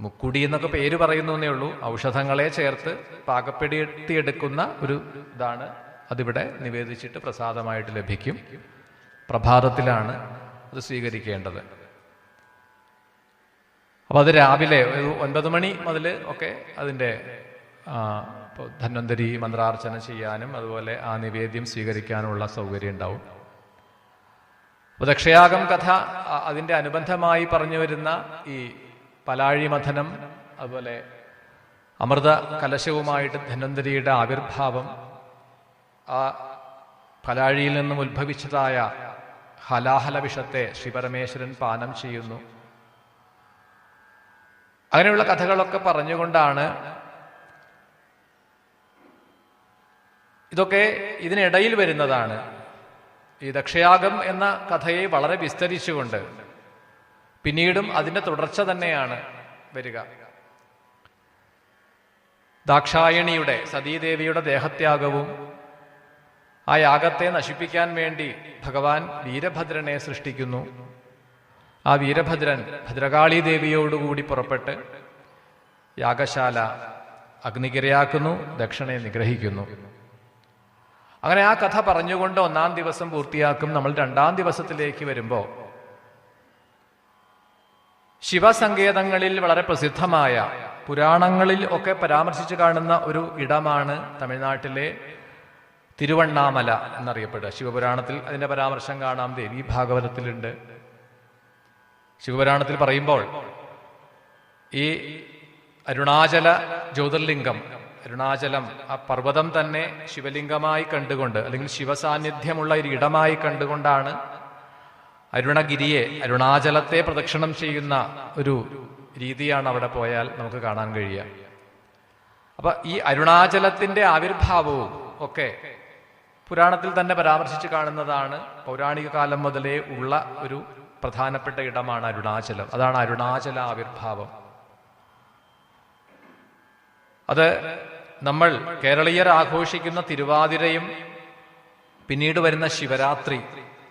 മുക്കുടി എന്നൊക്കെ പേര് പറയുന്നു എന്നേ ഉള്ളൂ. ഔഷധങ്ങളെ ചേർത്ത് പാകപ്പെടുത്തിയെടുക്കുന്ന ഒരു ഇതാണ്. അതിവിടെ നിവേദിച്ചിട്ട് പ്രസാദമായിട്ട് ലഭിക്കും. പ്രഭാതത്തിലാണ് അത് സ്വീകരിക്കേണ്ടത്. അപ്പോൾ അത് രാവിലെ ഒരു ഒൻപത് മണി മുതൽ ഒക്കെ അതിന്റെ ധന്വന്തരി മന്ത്രാർച്ചന ചെയ്യാനും അതുപോലെ ആ നിവേദ്യം സ്വീകരിക്കാനുമുള്ള സൗകര്യം ഉണ്ടാവും. അപ്പോൾ ദക്ഷയാഗം കഥ അതിന്റെ അനുബന്ധമായി പറഞ്ഞു വരുന്ന ഈ പലാഴി മഥനം അതുപോലെ അമൃത കലശവുമായിട്ട് ധന്വന്തരിയുടെ ആവിർഭാവം ആ പലാഴിയിൽ നിന്നും ഉത്ഭവിച്ചതായ ഹലാഹല വിഷത്തെ ശ്രീപരമേശ്വരൻ പാനം ചെയ്യുന്നു. അങ്ങനെയുള്ള കഥകളൊക്കെ പറഞ്ഞുകൊണ്ടാണ് ഇതൊക്കെ ഇതിനിടയിൽ വരുന്നതാണ്. ഈ ദക്ഷയാഗം എന്ന കഥയെ വളരെ വിസ്തരിച്ചുകൊണ്ട് പിന്നീടും അതിന്റെ തുടർച്ച തന്നെയാണ് വരിക. ദാക്ഷായണിയുടെ സതീദേവിയുടെ ദേഹത്യാഗവും ആ യാഗത്തെ നശിപ്പിക്കാൻ വേണ്ടി ഭഗവാൻ വീരഭദ്രനെ സൃഷ്ടിക്കുന്നു. ആ വീരഭദ്രൻ ഭദ്രകാളി ദേവിയോടുകൂടി പുറപ്പെട്ട് യാഗശാല അഗ്നികിരയാക്കുന്നു ദക്ഷിണയെ നിഗ്രഹിക്കുന്നു. അങ്ങനെ ആ കഥ പറഞ്ഞുകൊണ്ട് ഒന്നാം ദിവസം പൂർത്തിയാക്കും. നമ്മൾ രണ്ടാം ദിവസത്തിലേക്ക് വരുമ്പോൾ ശിവസങ്കേതങ്ങളിൽ വളരെ പ്രസിദ്ധമായ പുരാണങ്ങളിൽ ഒക്കെ പരാമർശിച്ചു കാണുന്ന ഒരു ഇടമാണ് തമിഴ്നാട്ടിലെ തിരുവണ്ണാമല എന്നറിയപ്പെടുക. ശിവപുരാണത്തിൽ അതിന്റെ പരാമർശം കാണാം. ദേവി ഭാഗവതത്തിലുണ്ട്. ശിവപുരാണത്തിൽ പറയുമ്പോൾ ഈ അരുണാചല ജ്യോതിർലിംഗം അരുണാചലം ആ പർവതം തന്നെ ശിവലിംഗമായി കണ്ടുകൊണ്ട് അല്ലെങ്കിൽ ശിവസാന്നിധ്യമുള്ള ഒരു ഇടമായി കണ്ടുകൊണ്ടാണ് അരുണഗിരിയെ അരുണാചലത്തെ പ്രദക്ഷിണം ചെയ്യുന്ന ഒരു രീതിയാണ് അവിടെ പോയാൽ നമുക്ക് കാണാൻ കഴിയുക. അപ്പൊ ഈ അരുണാചലത്തിന്റെ ആവിർഭാവവും ഒക്കെ പുരാണത്തിൽ തന്നെ പരാമർശിച്ച് കാണുന്നതാണ് പൗരാണിക കാലം മുതലേ ഉള്ള ഒരു പ്രധാനപ്പെട്ട ഇടമാണ് അരുണാചലം. അതാണ് അരുണാചല ആവിർഭാവം. അത് നമ്മൾ കേരളീയർ ആഘോഷിക്കുന്ന തിരുവാതിരയും പിന്നീട് വരുന്ന ശിവരാത്രി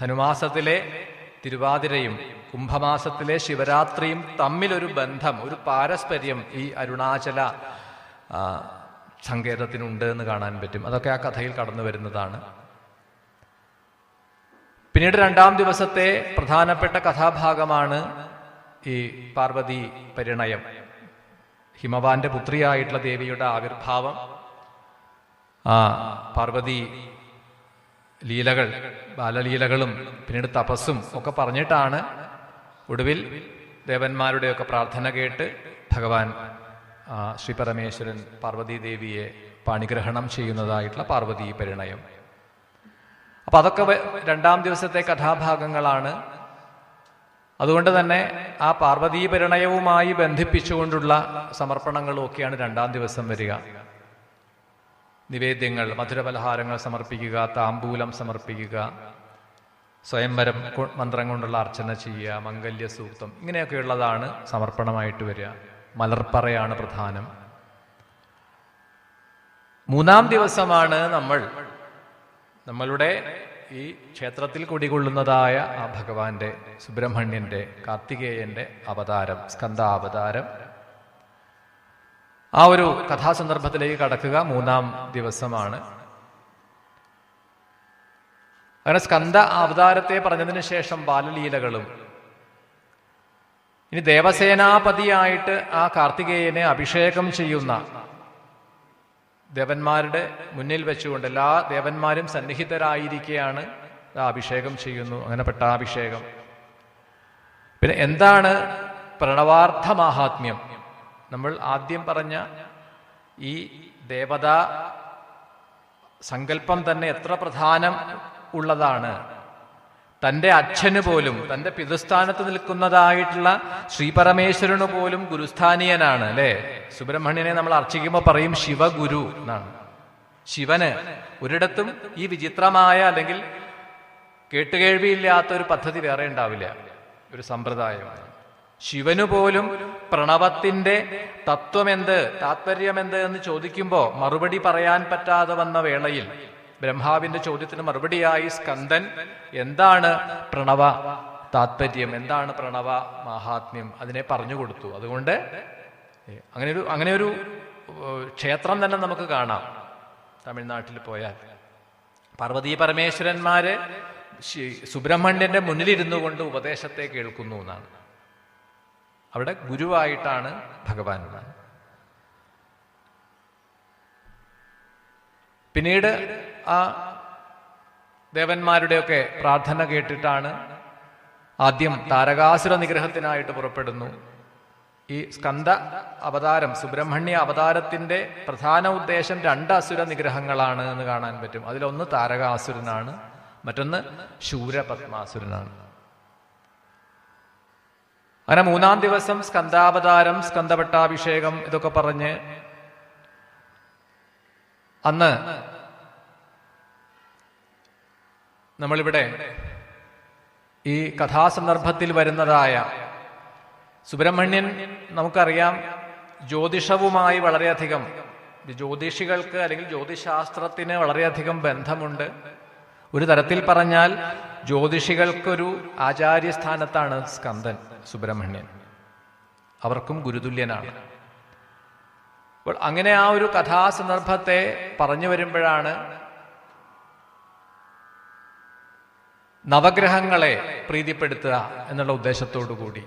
ധനുമാസത്തിലെ തിരുവാതിരയും കുംഭമാസത്തിലെ ശിവരാത്രിയും തമ്മിലൊരു ബന്ധം ഒരു പാരസ്പര്യം ഈ അരുണാചല സങ്കേതത്തിനുണ്ട് എന്ന് കാണാൻ പറ്റും. അതൊക്കെ ആ കഥയിൽ കടന്നു വരുന്നതാണ്. പിന്നീട് രണ്ടാം ദിവസത്തെ പ്രധാനപ്പെട്ട കഥാഭാഗമാണ് ഈ പാർവതി പരിണയം. ഹിമവാന്റെ പുത്രിയായിട്ടുള്ള ദേവിയുടെ ആവിർഭാവം. ആ പാർവതി ലീലകൾ ബാലലീലകളും പിന്നീട് തപസ്സും ഒക്കെ പറഞ്ഞിട്ടാണ് ഒടുവിൽ ദേവന്മാരുടെയൊക്കെ പ്രാർത്ഥന കേട്ട് ഭഗവാൻ ശ്രീ പരമേശ്വരൻ പാർവതീദേവിയെ പാണിഗ്രഹണം ചെയ്യുന്നതായിട്ടുള്ള പാർവതി പരിണയം. അപ്പൊ അതൊക്കെ രണ്ടാം ദിവസത്തെ കഥാഭാഗങ്ങളാണ്. അതുകൊണ്ട് തന്നെ ആ പാർവതീ പരിണയവുമായി ബന്ധിപ്പിച്ചുകൊണ്ടുള്ള സമർപ്പണങ്ങളും ഒക്കെയാണ് രണ്ടാം ദിവസം വരിക. നിവേദ്യങ്ങൾ മധുരപലഹാരങ്ങൾ സമർപ്പിക്കുക താമ്പൂലം സമർപ്പിക്കുക സ്വയംവരം മന്ത്രം കൊണ്ടുള്ള അർച്ചന ചെയ്യുക മംഗല്യ സൂക്തം ഇങ്ങനെയൊക്കെയുള്ളതാണ് സമർപ്പണമായിട്ട് വരിക. മലർപ്പറയാണ് പ്രധാനം. മൂന്നാം ദിവസമാണ് നമ്മൾ നമ്മളുടെ ഈ ക്ഷേത്രത്തിൽ കുടികൊള്ളുന്നതായ ആ ഭഗവാന്റെ സുബ്രഹ്മണ്യന്റെ കാർത്തികേയന്റെ അവതാരം സ്കന്ധാവതാരം ആ ഒരു കഥാസന്ദർഭത്തിലേക്ക് കടക്കുക മൂന്നാം ദിവസമാണ്. അങ്ങനെ സ്കന്ദ അവതാരത്തെ പറഞ്ഞതിന് ശേഷം ബാലലീലകളും. ഇനി ദേവസേനാപതിയായിട്ട് ആ കാർത്തികേയനെ അഭിഷേകം ചെയ്യുന്ന ദേവന്മാരുടെ മുന്നിൽ വെച്ചുകൊണ്ട് എല്ലാ ദേവന്മാരും സന്നിഹിതരായിരിക്കെയാണ് അഭിഷേകം ചെയ്യുന്നു അങ്ങനെ പട്ടാഭിഷേകം. പിന്നെ എന്താണ് പ്രണവാർത്ഥ മാഹാത്മ്യം നമ്മൾ ആദ്യം പറഞ്ഞ ഈ ദേവതാ സങ്കല്പം തന്നെ എത്ര പ്രധാനം ഉള്ളതാണ്. തന്റെ അച്ഛന് പോലും തന്റെ പിതൃസ്ഥാനത്ത് നിൽക്കുന്നതായിട്ടുള്ള ശ്രീപരമേശ്വരന് പോലും ഗുരുസ്ഥാനീയനാണ് അല്ലെ? സുബ്രഹ്മണ്യനെ നമ്മൾ അർച്ചിക്കുമ്പോൾ പറയും ശിവഗുരു എന്നാണ്. ശിവന് ഒരിടത്തും ഈ വിചിത്രമായ അല്ലെങ്കിൽ കേട്ടുകേൾവിയില്ലാത്ത ഒരു പദ്ധതി വേറെ ഉണ്ടാവില്ല. ഒരു സമ്പ്രദായമാണ്. ശിവനു പോലും പ്രണവത്തിന്റെ തത്വമെന്ത് താത്പര്യമെന്ത് എന്ന് ചോദിക്കുമ്പോൾ മറുപടി പറയാൻ പറ്റാതെ വന്ന വേളയിൽ ബ്രഹ്മാവിന്റെ ചോദ്യത്തിന് മറുപടിയായി സ്കന്ദൻ എന്താണ് പ്രണവ താത്പര്യം? എന്താണ് പ്രണവ മഹാത്മ്യം? അതിനെ പറഞ്ഞു കൊടുത്തു. അതുകൊണ്ട് അങ്ങനെ ഒരു അങ്ങനെ ഒരു ക്ഷേത്രം തന്നെ നമുക്ക് കാണാം തമിഴ്നാട്ടിൽ പോയാൽ. പാർവതി പരമേശ്വരന്മാര് സുബ്രഹ്മണ്യന്റെ മുന്നിലിരുന്നു കൊണ്ട് ഉപദേശത്തെ കേൾക്കുന്നു എന്നാണ്. അവിടെ ഗുരുവായിട്ടാണ് ഭഗവാൻ ഉള്ളത് പിന്നീട് ആ ദേവന്മാരുടെയൊക്കെ പ്രാർത്ഥന കേട്ടിട്ടാണ് ആദ്യം താരകാസുര നിഗ്രഹത്തിനായിട്ട് പുറപ്പെടുന്നു. ഈ സ്കന്ദ അവതാരം സുബ്രഹ്മണ്യ അവതാരത്തിന്റെ പ്രധാന ഉദ്ദേശം രണ്ട് അസുര നിഗ്രഹങ്ങളാണ് എന്ന് കാണാൻ പറ്റും. അതിലൊന്ന് താരകാസുരനാണ് മറ്റൊന്ന് ശൂരപത്മാസുരനാണ്. അങ്ങനെ മൂന്നാം ദിവസം സ്കന്ധാവതാരം സ്കന്ധപട്ടാഭിഷേകം ഇതൊക്കെ പറഞ്ഞ് അന്ന് നമ്മളിവിടെ ഈ കഥാസന്ദർഭത്തിൽ വരുന്നതായ സുബ്രഹ്മണ്യൻ നമുക്കറിയാം ജ്യോതിഷവുമായി വളരെയധികം ജ്യോതിഷികൾക്ക് അല്ലെങ്കിൽ ജ്യോതിശാസ്ത്രത്തിന് വളരെയധികം ബന്ധമുണ്ട്. ഒരു തരത്തിൽ പറഞ്ഞാൽ ജ്യോതിഷികൾക്കൊരു ആചാര്യസ്ഥാനത്താണ് സ്കന്ദൻ സുബ്രഹ്മണ്യൻ. അവർക്കും ഗുരുതുല്യനാണ്. അപ്പോൾ അങ്ങനെ ആ ഒരു കഥാസന്ദർഭത്തെ പറഞ്ഞു വരുമ്പോഴാണ് നവഗ്രഹങ്ങളെ പ്രീതിപ്പെടുത്തുക എന്നുള്ള ഉദ്ദേശത്തോടു കൂടി.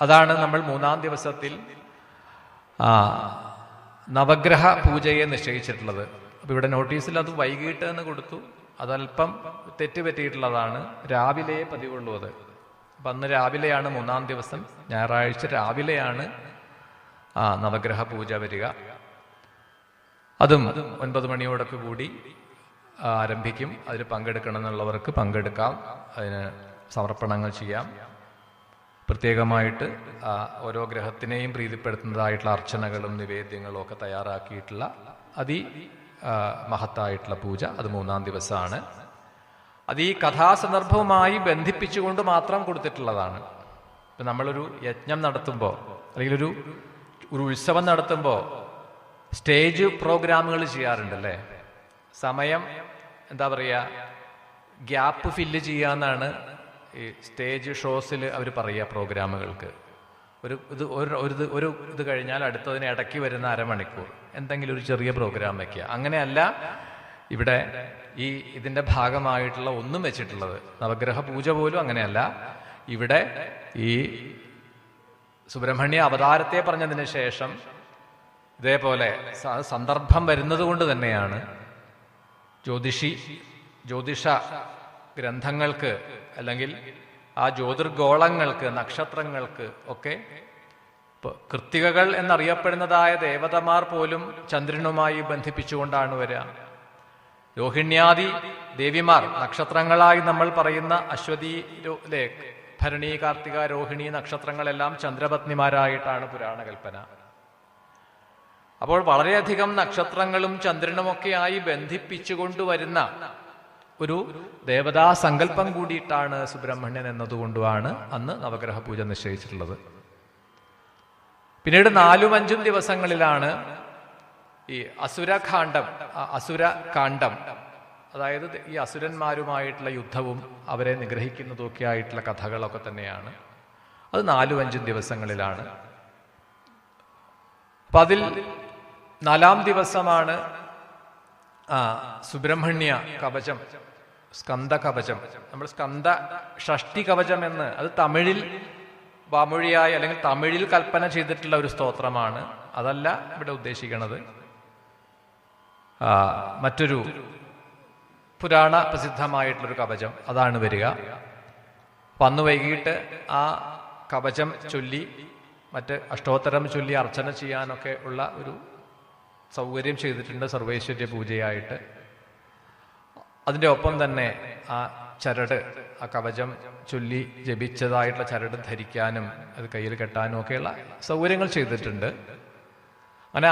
അതാണ് നമ്മൾ മൂന്നാം ദിവസത്തിൽ നവഗ്രഹ പൂജയെ നിശ്ചയിച്ചിട്ടുള്ളത്. അപ്പൊ ഇവിടെ നോട്ടീസിൽ അത് വൈകിട്ട് എന്ന് കൊടുത്തു. അതല്പം തെറ്റുപറ്റിയിട്ടുള്ളതാണ് രാവിലെ പതിവുള്ളൂ അത് അപ്പൊ അന്ന് രാവിലെയാണ് മൂന്നാം ദിവസം. ഞായറാഴ്ച രാവിലെയാണ് ആ നവഗ്രഹ പൂജ വരിക. അതും ഒൻപത് മണിയോടൊക്കെ കൂടി ആരംഭിക്കും. അതിൽ പങ്കെടുക്കണം എന്നുള്ളവർക്ക് പങ്കെടുക്കാം. അതിന് സമർപ്പണങ്ങൾ ചെയ്യാം. പ്രത്യേകമായിട്ട് ഓരോ ഗ്രഹത്തിനെയും പ്രീതിപ്പെടുത്തുന്നതായിട്ടുള്ള അർച്ചനകളും നിവേദ്യങ്ങളും ഒക്കെ തയ്യാറാക്കിയിട്ടുള്ള അതി മഹത്തായിട്ടുള്ള പൂജ. അത് മൂന്നാം ദിവസമാണ്. അത് ഈ കഥാസന്ദർഭവുമായി ബന്ധിപ്പിച്ചുകൊണ്ട് മാത്രം കൊടുത്തിട്ടുള്ളതാണ്. ഇപ്പൊ നമ്മളൊരു യജ്ഞം നടത്തുമ്പോൾ അല്ലെങ്കിൽ ഒരു ഒരു ഉത്സവം നടത്തുമ്പോൾ സ്റ്റേജ് പ്രോഗ്രാമുകൾ ചെയ്യാറുണ്ടല്ലേ? സമയം എന്താ പറയുക ഗ്യാപ്പ് ഫില്ല് ചെയ്യാന്നാണ് ഈ സ്റ്റേജ് ഷോസിൽ അവർ പറയുക പ്രോഗ്രാമുകൾക്ക്. ഒരു ഇത് ഒരു ഒരു ഇത് ഒരു ഇത് കഴിഞ്ഞാൽ അടുത്തതിന് ഇടയ്ക്ക് വരുന്ന അരമണിക്കൂർ. എന്തെങ്കിലും ഒരു ചെറിയ പ്രോഗ്രാം വെക്കുക. അങ്ങനെയല്ല ഇവിടെ ഈ ഇതിന്റെ ഭാഗമായിട്ടുള്ള ഒന്നും വെച്ചിട്ടുള്ളത്. നവഗ്രഹ പൂജ പോലും അങ്ങനെയല്ല. ഇവിടെ ഈ സുബ്രഹ്മണ്യ അവതാരത്തെ പറഞ്ഞതിന് ശേഷം ഇതേപോലെ സന്ദർഭം വരുന്നത് കൊണ്ട് തന്നെയാണ് ജ്യോതിഷി ജ്യോതിഷ ഗ്രന്ഥങ്ങൾക്ക് അല്ലെങ്കിൽ ആ ജ്യോതിർഗോളങ്ങൾക്ക് നക്ഷത്രങ്ങൾക്ക് ഒക്കെ കൃത്തികകൾ എന്നറിയപ്പെടുന്നതായ ദേവതമാർ പോലും ചന്ദ്രനുമായി ബന്ധിപ്പിച്ചുകൊണ്ടാണ് വരിക. രോഹിണ്യാദി ദേവിമാർ നക്ഷത്രങ്ങളായി നമ്മൾ പറയുന്ന അശ്വതി ഭരണി കാർത്തിക രോഹിണി നക്ഷത്രങ്ങളെല്ലാം ചന്ദ്രപത്നിമാരായിട്ടാണ് പുരാണ കൽപ്പന അപ്പോൾ വളരെയധികം നക്ഷത്രങ്ങളും ചന്ദ്രനുമൊക്കെയായി ബന്ധിപ്പിച്ചുകൊണ്ടുവരുന്ന ഒരു ദേവതാ സങ്കല്പം കൂടിയിട്ടാണ് സുബ്രഹ്മണ്യൻ എന്നതുകൊണ്ടുമാണ് അന്ന് നവഗ്രഹ പൂജ നിശ്ചയിച്ചിട്ടുള്ളത്. പിന്നീട് നാലും അഞ്ചും ദിവസങ്ങളിലാണ് ഈ അസുരകാന്ഡം അസുരകാന്ഡം അതായത് ഈ അസുരന്മാരുമായിട്ടുള്ള യുദ്ധവും അവരെ നിഗ്രഹിക്കുന്നതൊക്കെ ആയിട്ടുള്ള കഥകളൊക്കെ തന്നെയാണ്. അത് നാലും അഞ്ചും ദിവസങ്ങളിലാണ്. അപ്പൊ അതിൽ നാലാം ദിവസമാണ് സുബ്രഹ്മണ്യ കവചം സ്കന്ദ കവചം നമ്മൾ സ്കന്ദ ഷഷ്ടി കവചം എന്ന് അത് തമിഴിൽ വാമൊഴിയായി അല്ലെങ്കിൽ തമിഴിൽ കൽപ്പന ചെയ്തിട്ടുള്ള ഒരു സ്തോത്രമാണ്. അതല്ല ഇവിടെ ഉദ്ദേശിക്കുന്നത് ആ, മറ്റൊരു പുരാണ പ്രസിദ്ധമായിട്ടുള്ളൊരു കവചം. അതാണ് വരിക. വന്നു വൈകിട്ട് ആ കവചം ചൊല്ലി മറ്റ് അഷ്ടോത്തരം ചൊല്ലി അർച്ചന ചെയ്യാനൊക്കെ ഉള്ള ഒരു സൗകര്യം ചെയ്തിട്ടുണ്ട് സർവൈശ്വര്യ പൂജയായിട്ട്. അതിന്റെ ഒപ്പം തന്നെ ആ ചരട് ആ കവചം ചൊല്ലി ജപിച്ചതായിട്ടുള്ള ചരട് ധരിക്കാനും അത് കയ്യിൽ കെട്ടാനും ഒക്കെയുള്ള സൗകര്യങ്ങൾ ചെയ്തിട്ടുണ്ട്. അങ്ങനെ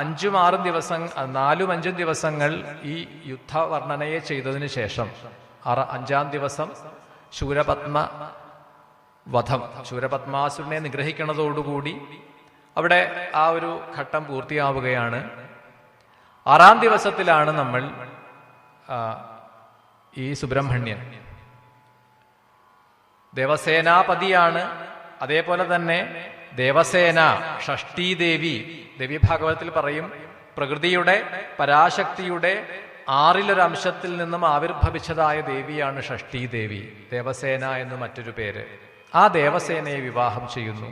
അഞ്ചും ആറും ദിവസം നാലും അഞ്ചും ദിവസങ്ങൾ ഈ യുദ്ധവർണനയെ ചെയ്തതിന് ശേഷം ആറ് അഞ്ചാം ദിവസം ശൂരപത്മ വധം ശൂരപത്മാസുരനെ നിഗ്രഹിക്കുന്നതോടുകൂടി അവിടെ ആ ഒരു ഘട്ടം പൂർത്തിയാവുകയാണ്. ആറാം ദിവസത്തിലാണ് നമ്മൾ ഈ സുബ്രഹ്മണ്യൻ ദേവസേനാപതിയാണ് അതേപോലെ തന്നെ ദേവസേന ഷഷ്ടി ദേവി ഭാഗവതത്തിൽ പറയും പ്രകൃതിയുടെ പരാശക്തിയുടെ ആറിലൊരു അംശത്തിൽ നിന്നും ആവിർഭവിച്ചതായ ദേവിയാണ് ഷഷ്ഠീദേവി ദേവസേന എന്ന് മറ്റൊരു പേര്. ആ ദേവസേനയെ വിവാഹം ചെയ്യുന്നു.